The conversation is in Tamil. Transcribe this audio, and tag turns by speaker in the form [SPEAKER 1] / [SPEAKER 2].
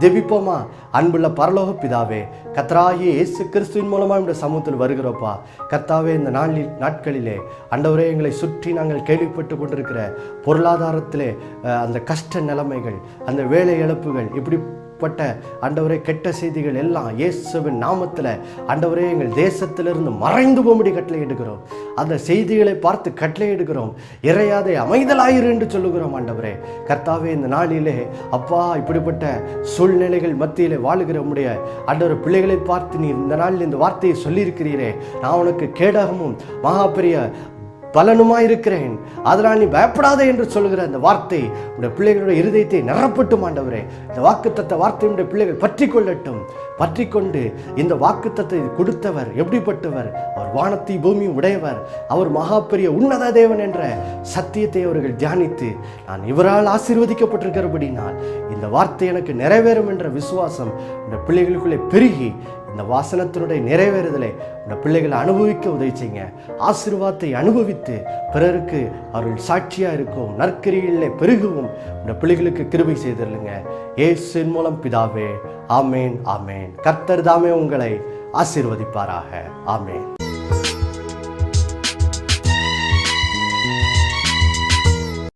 [SPEAKER 1] ஜெபிப்போமா? அன்புள்ள பரலோக பிதாவே கத்தராகிய இயேசு கிறிஸ்துவின் மூலமாக இந்த சமூகத்தில் வருகிறோப்பா. கத்தாவே இந்த நாளில் நாட்களிலே அண்டவரே எங்களை சுற்றி நாங்கள் கேள்விப்பட்டு கொண்டிருக்கிற பொருளாதாரத்திலே அந்த கஷ்ட நிலைமைகள் அந்த வேலை இழப்புகள் இப்படி அண்டவரே ஆண்டவரே கெட்ட செய்திகள் எல்லாம் இயேசுவின் நாமத்தில் ஆண்டவரே எங்கள் தேசத்திலிருந்து மறைந்து போகும்படி கட்டளை எடுக்கிறோம் அந்த செய்திகளை பார்த்து கட்டளை எடுக்கிறோம் அமைதலாயிரு என்று சொல்லுகிறோம் ஆண்டவரே. கர்த்தாவே இந்த நாளிலே அப்பா இப்படிப்பட்ட சூழ்நிலைகள் மத்தியிலே வாழுகிற உம்முடைய ஆண்டவர் பிள்ளைகளை பார்த்து நீ இந்த நாளில் இந்த வார்த்தையை சொல்லியிருக்கிறீரே. நான் உனக்கு கேடகமும் மகா பலனுமாயிருக்கிறேன் இருக்கிறேன். அதனால் நீ பயப்படாதே என்று சொல்கிற அந்த வார்த்தை உடைய பிள்ளைகளுடைய இருதயத்தை நிரப்பட்டும் ஆண்டவரே. இந்த வாக்குத்தத்த வார்த்தையுடைய பிள்ளைகள் பற்றி கொள்ளட்டும் பற்றி கொண்டு இந்த வாக்குத்தத்தை கொடுத்தவர் எப்படிப்பட்டவர்? அவர் வானத்தை பூமியும் உடையவர். அவர் மகா பெரிய உன்னத தேவன் என்ற சத்தியத்தை அவர்கள் தியானித்து நான் இவரால் ஆசீர்வதிக்கப்பட்டிருக்கிறபடினால் இந்த வார்த்தை எனக்கு நிறைவேறும் என்ற விசுவாசம் இந்த பிள்ளைகளுக்குள்ளே பெருகி இந்த வாசனத்தினுடைய நிறைவேறுதலை இந்த பிள்ளைகளை அனுபவிக்க உதவி செய்யுங்க. ஆசீர்வாதத்தை அனுபவித்து பிறருக்கு அருள் சாட்சியாக இருக்கும். நற்கரிகளிலே பெருகவும். இந்த பிள்ளைகளுக்கு கிருபை செய்திருங்க ஏசின் மூலம் பிதாவே ஆமேன் ஆமேன். கர்த்தர் தாமே உங்களை ஆசீர்வதிப்பாராக. ஆமேன்.